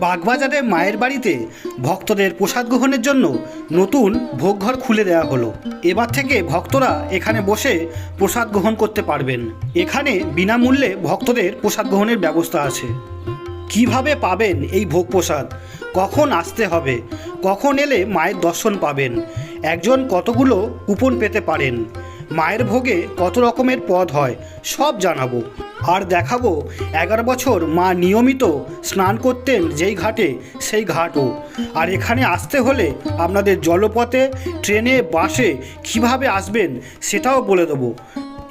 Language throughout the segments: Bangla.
বাগবাজারে মায়ের বাড়িতে ভক্তদের প্রসাদ গ্রহণের জন্য নতুন ভোগঘর খুলে দেওয়া হলো। এবার থেকে ভক্তরা এখানে বসে প্রসাদ গ্রহণ করতে পারবেন। এখানে বিনামূল্যে ভক্তদের প্রসাদ গ্রহণের ব্যবস্থা আছে। কীভাবে পাবেন এই ভোগ প্রসাদ? কখন আসতে হবে? কখন এলে মায়ের দর্শন পাবেন? একজন কতগুলো কুপন পেতে পারেন? মায়ের ভোগে কত রকমের পদ হয়, সব জানাব। আর দেখাবো, এগারো বছর মা নিয়মিত স্নান করতেন যেই ঘাটে, সেই ঘাটও। আর এখানে আসতে হলে আপনাদের জলপথে, ট্রেনে, বাসে কীভাবে আসবেন, সেটাও বলে দেবো।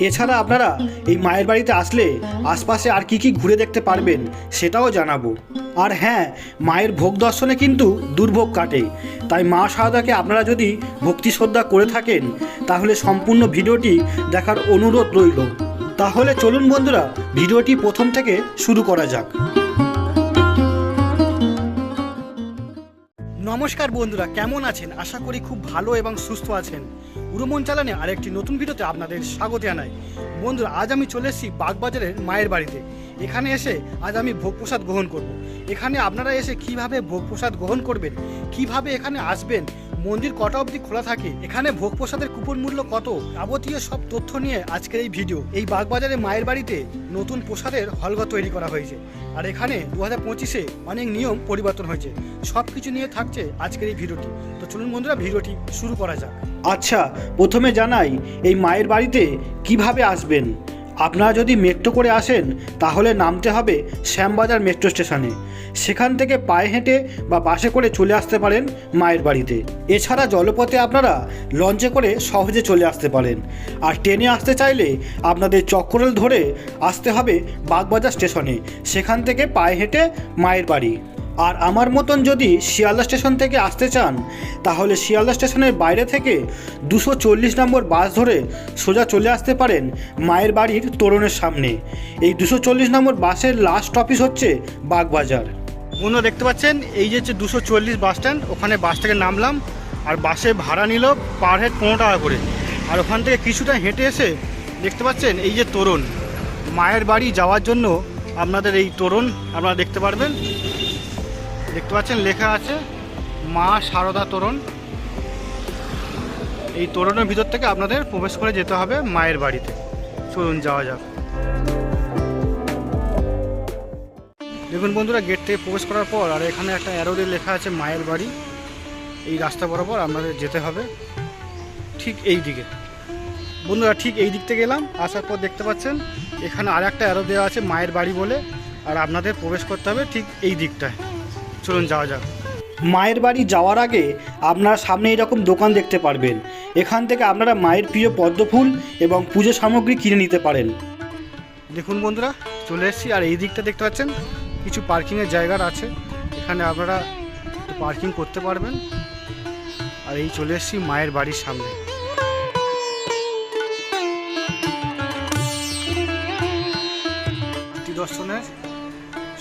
এছাড়া আপনারা এই মায়ের বাড়িতে আসলে আশপাশে আর কি কি ঘুরে দেখতে পারবেন সেটাও জানাব। আর হ্যাঁ মায়ের ভোগ দর্শনে কিন্তু দুর্ভোগ কাটে। তাই মা সারদাকে আপনারা যদি ভক্তি শ্রদ্ধা করে থাকেন, তাহলে সম্পূর্ণ ভিডিওটি দেখার অনুরোধ রইল। তাহলে চলুন বন্ধুরা, ভিডিওটি প্রথম থেকে শুরু করা যাক। নমস্কার বন্ধুরা, কেমন আছেন? আশা করি খুব ভালো এবং সুস্থ আছেন। উড়মন চালানে আরেকটি নতুন ভিডিওতে আপনাদের স্বাগত জানাই। বন্ধুরা আজ আমি চলে এসেছি বাগবাজারের মায়ের বাড়িতে। এখানে এসে আজ আমি ভোগ প্রসাদ গ্রহণ করব। এখানে আপনারা এসে কীভাবে ভোগ প্রসাদ গ্রহণ করবেন, কীভাবে এখানে আসবেন, মন্দির কটা অবধি খোলা থাকে, এখানে ভোগ প্রসাদের কুপন মূল্য কত, যাবতীয় সব তথ্য নিয়ে আজকের এই ভিডিও। এই বাগবাজারে মায়ের বাড়িতে নতুন প্রসাদের হলঘর তৈরি করা হয়েছে। আর এখানে দু হাজার পঁচিশে অনেক নিয়ম পরিবর্তন হয়েছে। সব কিছু নিয়ে থাকছে আজকের এই ভিডিওটি। তো চলুন বন্ধুরা, ভিডিওটি শুরু করা যাক। আচ্ছা প্রথমে জানাই, এই মায়ের বাড়িতে কীভাবে আসবেন? আপনারা যদি মেট্রো করে আসেন, তাহলে নামতে হবে শ্যামবাজার মেট্রো স্টেশনে। সেখান থেকে পায়ে হেঁটে বা বাসে করে চলে আসতে পারেন মায়ের বাড়িতে। এছাড়া জলপথে আপনারা লঞ্চে করে সহজে চলে আসতে পারেন। আর ট্রেনে আসতে চাইলে আপনাদের চক্করেল ধরে আসতে হবে বাগবাজার স্টেশনে। সেখান থেকে পায়ে হেঁটে মায়ের বাড়ি। আর আমার মতন যদি শিয়ালদা স্টেশন থেকে আসতে চান, তাহলে শিয়ালদা স্টেশনের বাইরে থেকে দুশো চল্লিশ নম্বর বাস ধরে সোজা চলে আসতে পারেন মায়ের বাড়ির তোরণের সামনে। এই দুশো চল্লিশ নম্বর বাসের লাস্ট অফিস হচ্ছে বাগবাজার। বন্ধুরা, দেখতে পাচ্ছেন? এই যে হচ্ছে দুশো চল্লিশ বাস স্ট্যান্ড ওখানে বাস থেকে নামলাম আর বাসে ভাড়া নিল পার হেড পনেরো টাকা করে। আর ওখান থেকে কিছুটা হেঁটে এসে দেখতে পাচ্ছেন এই যে তোরণ। মায়ের বাড়ি যাওয়ার জন্য আপনাদের এই তোরণ আপনারা দেখতে পারবেন। দেখতে পাচ্ছেন, লেখা আছে, মা সারদা তোরণ। এই তোরণের ভিতর থেকে আপনাদের প্রবেশ করে যেতে হবে মায়ের বাড়িতে। চলুন, যাওয়া যাক। দেখুন বন্ধুরা, গেট থেকে প্রবেশ করার পর আর এখানে একটা অ্যারোডে লেখা আছে মায়ের বাড়ি। এই রাস্তা বরাবর আপনাদের যেতে হবে ঠিক এই দিকে। বন্ধুরা, ঠিক এই দিক থেকে এলাম, আসার পর দেখতে পাচ্ছেন, এখানে আর একটা অ্যারো দেওয়া আছে মায়ের বাড়ি বলে, আর আপনাদের প্রবেশ করতে হবে ঠিক এই দিকটায়। চলুন যাওয়া যাক। মায়ের বাড়ি যাওয়ার আগে আপনারা সামনে এরকম দোকান দেখতে পারবেন। এখান থেকে আপনারা মায়ের প্রিয় পদ্ম ফুল এবং পুজো সামগ্রী কিনে নিতে পারেন। দেখুন বন্ধুরা চলে এসেছি আর এই দিকটা দেখতে পাচ্ছেন কিছু পার্কিংয়ের জায়গার আছে। এখানে আপনারা পার্কিং করতে পারবেন। আর এই চলে এসেছি মায়ের বাড়ির সামনে। দর্শনের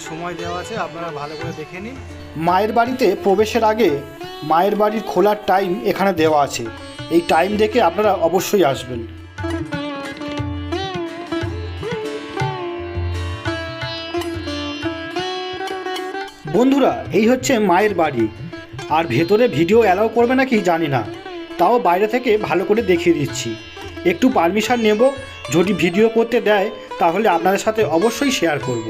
সময় দেওয়া আছে, আপনারা ভালো করে দেখে নিন। মায়ের বাড়িতে প্রবেশের আগে মায়ের বাড়ির খোলার টাইম এখানে দেওয়া আছে। এই টাইম দেখে আপনারা অবশ্যই আসবেন। বন্ধুরা, এই হচ্ছে মায়ের বাড়ি। আর ভেতরে ভিডিও অ্যালাউ করবে নাকি জানি না। তাও বাইরে থেকে ভালো করে দেখিয়ে দিচ্ছি। একটু পারমিশন নেব, যদি ভিডিও করতে দেয়, তাহলে আপনাদের সাথে অবশ্যই শেয়ার করব।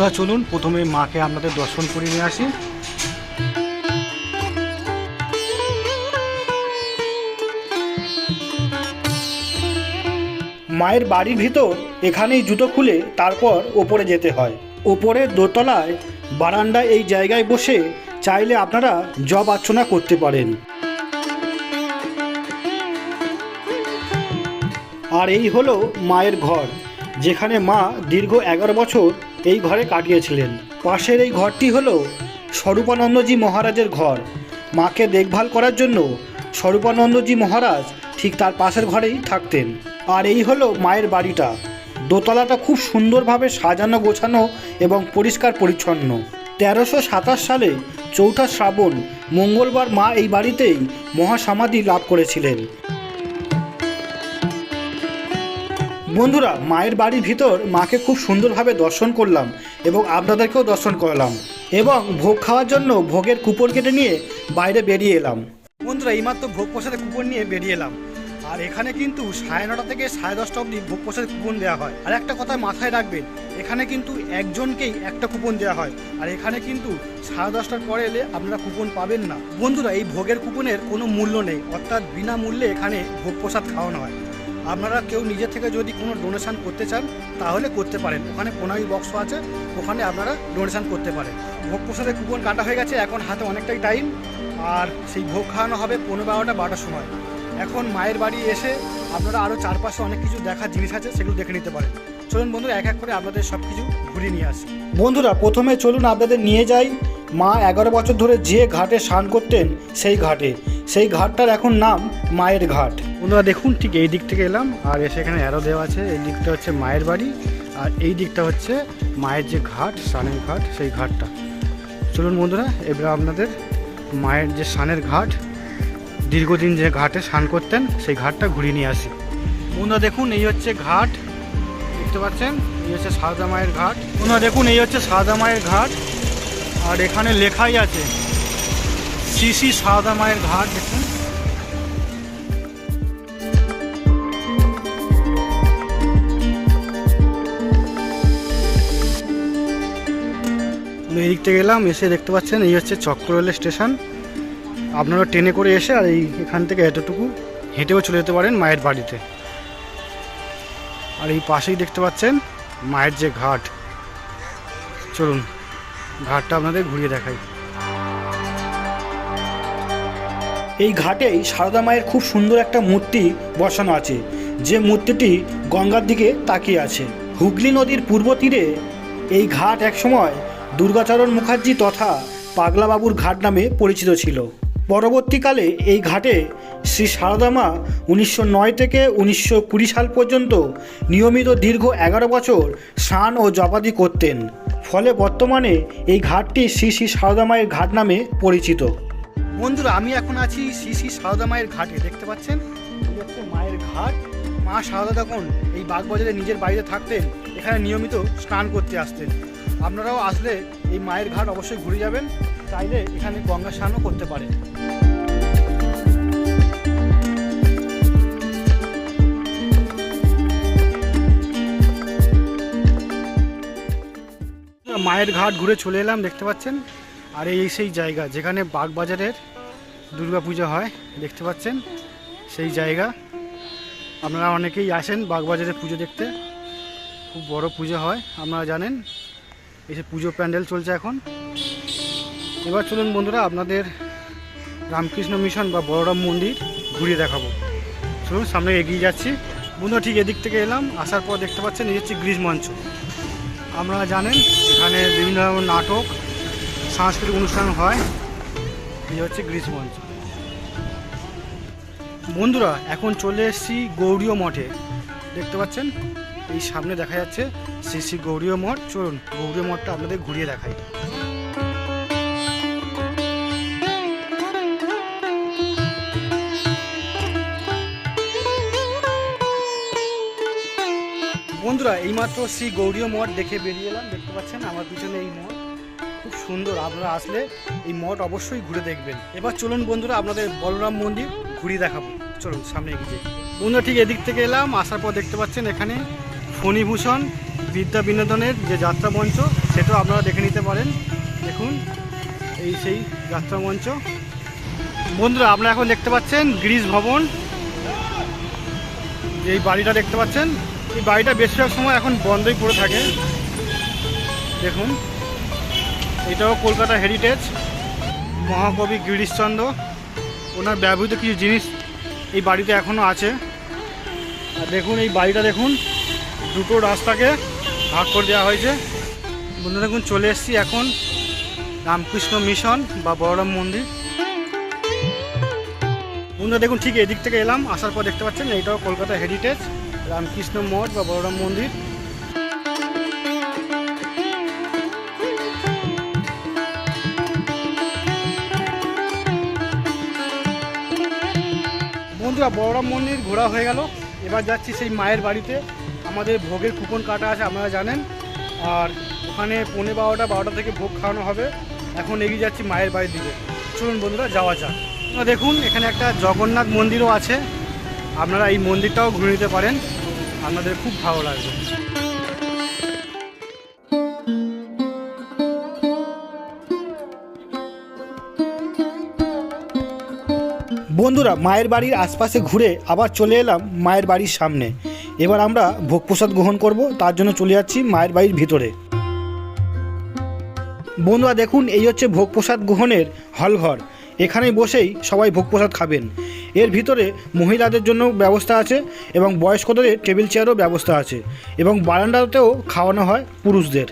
বন্ধুরা, চলুন প্রথমে মাকে আপনাদের দর্শন করে নিয়ে আসি। মায়ের বাড়ির ভিতর এখানেই জুতো খুলে তারপর ওপরে যেতে হয়। ওপরের দোতলায় বারান্দায় এই জায়গায় বসে চাইলে আপনারা জব আর্চনা করতে পারেন। আর এই হলো মায়ের ঘর, যেখানে মা দীর্ঘ এগারো বছর এই ঘরে কাটিয়েছিলেন। পাশের এই ঘরটি হল স্বরূপানন্দজি মহারাজের ঘর। মাকে দেখভাল করার জন্য স্বরূপানন্দজি মহারাজ ঠিক তার পাশের ঘরেই থাকতেন। আর এই হলো মায়ের বাড়িটা। দোতলাটা খুব সুন্দরভাবে সাজানো, গোছানো এবং পরিষ্কার পরিচ্ছন্ন। তেরোশো সাতাশ সালে চৌঠা শ্রাবণ মঙ্গলবার মা এই বাড়িতেই মহাসমাধি লাভ করেছিলেন। বন্ধুরা, মায়ের বাড়ির ভিতর মাকে খুব সুন্দরভাবে দর্শন করলাম এবং আপনাদেরকেও দর্শন করলাম এবং ভোগ খাওয়ার জন্য ভোগের কুপন কেটে নিয়ে বাইরে বেরিয়ে এলাম। বন্ধুরা, এইমাত্র ভোগ প্রসাদে কুপন নিয়ে বেরিয়ে এলাম। আর এখানে কিন্তু সাড়ে নটা থেকে সাড়ে দশটা অবধি ভোগ প্রসাদে কুপন দেওয়া হয়। আর একটা কথা মাথায় রাখবেন, এখানে কিন্তু একজনকেই একটা কুপন দেওয়া হয়। আর এখানে কিন্তু সাড়ে দশটার পরে এলে আপনারা কুপন পাবেন না। বন্ধুরা, এই ভোগের কুপনের কোনো মূল্য নেই, অর্থাৎ বিনামূল্যে এখানে ভোগ প্রসাদ খাওয়ানো হয়। আপনারা কেউ নিজে থেকে যদি কোনো ডোনেশন করতে চান, তাহলে করতে পারেন। ওখানে প্রণামী বক্স আছে, ওখানে আপনারা ডোনেশন করতে পারেন। ভোগ প্রসাদের কুপন কাটা হয়ে গেছে, এখন হাতে অনেকটাই টাইম আর সেই ভোগ খাওয়ানো হবে পনেরো বারোটা, বারোটার সময়। এখন মায়ের বাড়ি এসে আপনারা আরও চারপাশে অনেক কিছু দেখার জিনিস আছে, সেগুলো দেখে নিতে পারেন। চলুন বন্ধুরা, এক এক করে আপনাদের সব কিছু ঘুরিয়ে নিয়ে আসি। বন্ধুরা, প্রথমে চলুন আপনাদের নিয়ে যাই। মা এগারো বছর ধরে যে ঘাটে স্নান করতেন, সেই ঘাটে। সেই ঘাটটার এখন নাম মায়ের ঘাট। বন্ধুরা দেখুন, ঠিক এই দিক থেকে এলাম, আর এসে এখানে অ্যারো দেওয়া আছে। এই দিকটা হচ্ছে মায়ের বাড়ি, আর এই দিকটা হচ্ছে মায়ের যে ঘাট, স্নানের ঘাট, সেই ঘাটটা। চলুন বন্ধুরা, এবার আপনাদের মায়ের যে স্নানের ঘাট, দীর্ঘদিন যে ঘাটে স্নান করতেন, সেই ঘাটটা ঘুরিয়ে নিয়ে আসি। বন্ধুরা দেখুন, এই হচ্ছে ঘাট, দেখতে পাচ্ছেন? এই হচ্ছে সারদা মায়ের ঘাট। বন্ধুরা দেখুন, এই হচ্ছে সারদা মায়ের ঘাট, আর এখানে লেখাই আছে শ্রী শ্রী সারদা মায়ের ঘাট দেখুন। এই দিক থেকে এলাম এসে দেখতে পাচ্ছেন, এই হচ্ছে চক্র রেল স্টেশন। আপনারা ট্রেনে করে এসে আর এই এখান থেকে এতটুকু হেঁটেও চলে যেতে পারেন মায়ের বাড়িতে। আর এই পাশেই দেখতে পাচ্ছেন মায়ের যে ঘাট। চলুন, ঘাটটা আপনাদের ঘুরিয়ে দেখাই। এই ঘাটেই সারদা মায়ের খুব সুন্দর একটা মূর্তি বসানো আছে। যে মূর্তিটি গঙ্গার দিকে তাকিয়ে আছে। হুগলি নদীর পূর্ব তীরে এই ঘাট একসময় দুর্গাচরণ মুখার্জি তথা পাগলাবাবুর ঘাট নামে পরিচিত ছিল। পরবর্তীকালে এই ঘাটে শ্রী সারদা মা উনিশশো নয় থেকে উনিশশো কুড়ি সাল পর্যন্ত নিয়মিত দীর্ঘ এগারো বছর স্নান ও জপাদি করতেন। ফলে বর্তমানে এই ঘাটটি শ্রী শ্রী সারদা মায়ের ঘাট নামে পরিচিত। বন্ধুরা, আমি এখন আছি শ্রী শ্রী সারদা মায়ের ঘাটে, দেখতে পাচ্ছেন? এই হচ্ছে মায়ের ঘাট। মা সারদা তখন এই বাগবাজারে নিজের বাড়িতে থাকতেন, এখানে নিয়মিত স্নান করতে আসতেন। আপনারাও আসলে এই মায়ের ঘাট অবশ্যই ঘুরে যাবেন, চাইলে এখানে গঙ্গা স্নানও করতে পারেন। মায়ের ঘাট ঘুরে চলে এলাম, দেখতে পাচ্ছেন? আর এই সেই জায়গা, যেখানে বাগবাজারের দুর্গা পূজা হয়, দেখতে পাচ্ছেন? সেই জায়গা। আপনারা অনেকেই আসেন বাগবাজারে পুজো দেখতে। খুব বড় পুজো হয়, আপনারা জানেন। এই যে পুজো প্যান্ডেল চলছে এখন। এবার চলুন বন্ধুরা, আপনাদের রামকৃষ্ণ মিশন বা বড়রাম মন্দির ঘুরিয়ে দেখাবো। চলুন, সামনে এগিয়ে যাচ্ছি। বন্ধুরা, ঠিক এদিক থেকে এলাম। আসার পর দেখতে পাচ্ছেন, এই হচ্ছে গ্রিজ মঞ্চ আপনারা জানেন, এখানে বিভিন্ন ধরনের নাটক সাংস্কৃতিক অনুষ্ঠান হয়। এই হচ্ছে গ্রিজ মঞ্চ বন্ধুরা এখন চলে এসেছি গৌরীয় মঠে। দেখতে পাচ্ছেন এই সামনে দেখা যাচ্ছে শ্রী শ্রী গৌরীয় মঠ। চলুন গৌরীয় মঠটা আপনাদের ঘুরিয়ে দেখাই। বন্ধুরা এইমাত্র শ্রী গৌরীয় মঠ দেখে বেরিয়ে এলাম। দেখতে পাচ্ছেন আমার পিছনে এই মঠ। সুন্দর আপনারা আসলে এই মঠ অবশ্যই ঘুরে দেখবেন। এবার চলুন বন্ধুরা, আপনাদের বলরাম মন্দির ঘুরিয়ে দেখাবো। চলুন, সামনে এগিয়ে বন্ধুরা, ঠিক এদিক থেকে এলাম, আসার পর দেখতে পাচ্ছেন এখানে ফণিভূষণ বিদ্যা বিনোদনের যে যাত্রা মঞ্চ, সেটাও আপনারা দেখে নিতে পারেন। দেখুন, এই সেই যাত্রা মঞ্চ। বন্ধুরা, আপনারা এখন দেখতে পাচ্ছেন গিরিশ ভবন। এই বাড়িটা দেখতে পাচ্ছেন। এই বাড়িটা বেশিরভাগ সময় এখন বন্ধই পড়ে থাকে। দেখুন। এটাও কলকাতা হেরিটেজ মহাকবি গিরিশচন্দ্র, ওনার ব্যবহৃত কিছু জিনিস এই বাড়িতে এখনও আছে। আর দেখুন, এই বাড়িটা দেখুন, দুটো রাস্তাকে ভাগ করে দেওয়া হয়েছে। বন্ধু দেখুন, চলে এসেছি এখন রামকৃষ্ণ মিশন বা বড়রাম মন্দির। বন্ধুরা, দেখুন, ঠিক এদিক থেকে এলাম, আসার পর দেখতে পাচ্ছেন এইটাও কলকাতা হেরিটেজ রামকৃষ্ণ মঠ বা বড়রাম মন্দির। বন্ধুরা বড়রাম মন্দির ঘোরা হয়ে গেল। এবার যাচ্ছি সেই মায়ের বাড়িতে। আমাদের ভোগের কুপন কাটা আছে, আপনারা জানেন। আর ওখানে পৌনে বারোটা বারোটা থেকে ভোগ খাওয়ানো হবে। এখন এগিয়ে যাচ্ছি মায়ের বাড়ির দিকে। চলুন বন্ধুরা, যাওয়া যাক। দেখুন, এখানে একটা জগন্নাথ মন্দিরও আছে। আপনারা এই মন্দিরটাও ঘুরে নিতে পারেন। আপনাদের খুব ভালো লাগবে। বন্ধুরা, মায়ের বাড়ির আশপাশে ঘুরে আবার চলে এলাম মায়ের বাড়ির সামনে। এবার আমরা ভোগ প্রসাদ গ্রহণ করব, তার জন্য চলে যাচ্ছি মায়ের বাড়ির ভিতরে। বন্ধুরা, দেখুন, এই হচ্ছে ভোগ প্রসাদ গ্রহণের হলঘর। এখানে বসেই সবাই ভোগ প্রসাদ খাবেন। এর ভিতরে মহিলাদের জন্য ব্যবস্থা আছে এবং বয়স্কদের টেবিল চেয়ারও ব্যবস্থা আছে এবং বারান্দাতেও খাওয়ানো হয় পুরুষদের।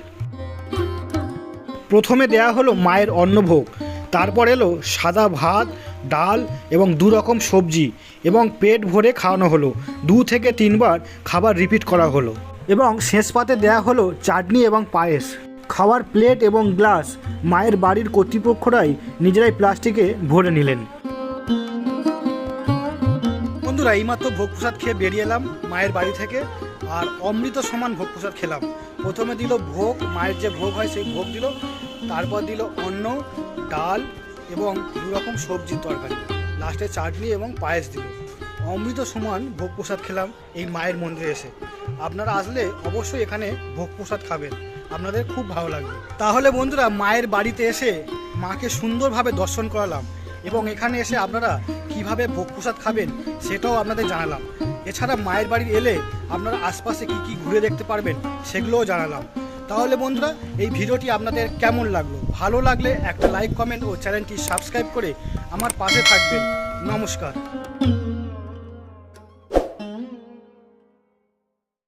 প্রথমে দেয়া হলো মায়ের অন্নভোগ। তারপর এলো সাদা ভাত, ডাল এবং দু রকম সবজি এবং পেট ভরে খাওয়ানো হলো। দু থেকে তিনবার খাবার রিপিট করা হলো এবং শেষ পাতে দেয়া হলো চাটনি এবং পায়েস। খাওয়ার প্লেট এবং গ্লাস মায়ের বাড়ির কর্তৃপক্ষরাই নিজেরাই প্লাস্টিকে ভরে নিলেন। বন্ধুরা, এইমাত্র ভোগ প্রসাদ খেয়ে বেরিয়ে এলাম মায়ের বাড়ি থেকে আর অমৃত সমান ভোগ প্রসাদ খেলাম। প্রথমে দিল ভোগ, মায়ের যে ভোগ হয় সেই ভোগ দিল তারপর দিল অন্ন, ডাল এবং দু রকম সবজির তরকারি লাস্টে চাটনি এবং পায়েস দিল। অমৃত সমান ভোগ প্রসাদ খেলাম এই মায়ের মন্দিরে এসে। আপনারা আসলে অবশ্যই এখানে ভোগ প্রসাদ খাবেন। আপনাদের খুব ভালো লাগবে। তাহলে বন্ধুরা, মায়ের বাড়িতে এসে মাকে সুন্দরভাবে দর্শন করালাম এবং এখানে এসে আপনারা কীভাবে ভোগ প্রসাদ খাবেন সেটাও আপনাদের জানালাম। এছাড়া মায়ের বাড়ি এলে আপনারা আশপাশে কি কি ঘুরে দেখতে পারবেন সেগুলোও জানালাম। তাহলে বন্ধুরা, এই ভিডিওটি আপনাদের কেমন লাগল? ভালো লাগলে একটা লাইক কমেন্ট ও চ্যানেলটি সাবস্ক্রাইব করে আমার পাশে থাকবেন। নমস্কার।